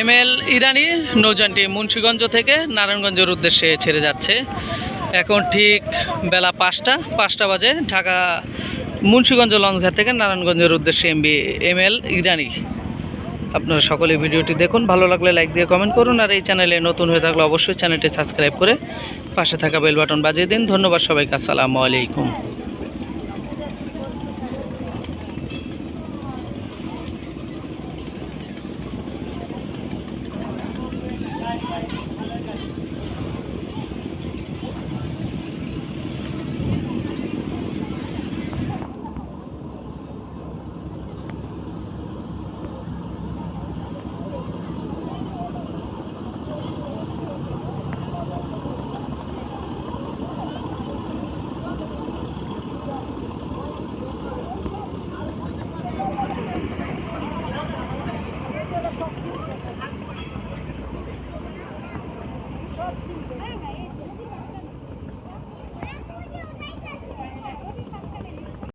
M L ইরানি নৌজানটি মুন্সীগঞ্জ থেকে নারায়ণগঞ্জের উদ্দেশ্যে ছেড়ে যাচ্ছে। এখন ঠিক বেলা পাঁচটা পাঁচটা বাজে ঢাকা মুন্সীগঞ্জ লঞ্চঘাট থেকে নারায়ণগঞ্জের উদ্দেশ্যে এমবি এম এল ইরানি। আপনারা সকলে ভিডিওটি দেখুন, ভালো লাগলে লাইক দিয়ে কমেন্ট করুন, আর এই চ্যানেলে নতুন হয়ে থাকলে অবশ্যই চ্যানেলটি সাবস্ক্রাইব করে পাশে থাকা বেল বাটন বাজিয়ে দিন। ধন্যবাদ সবাইকে, আসসালামু আলাইকুম।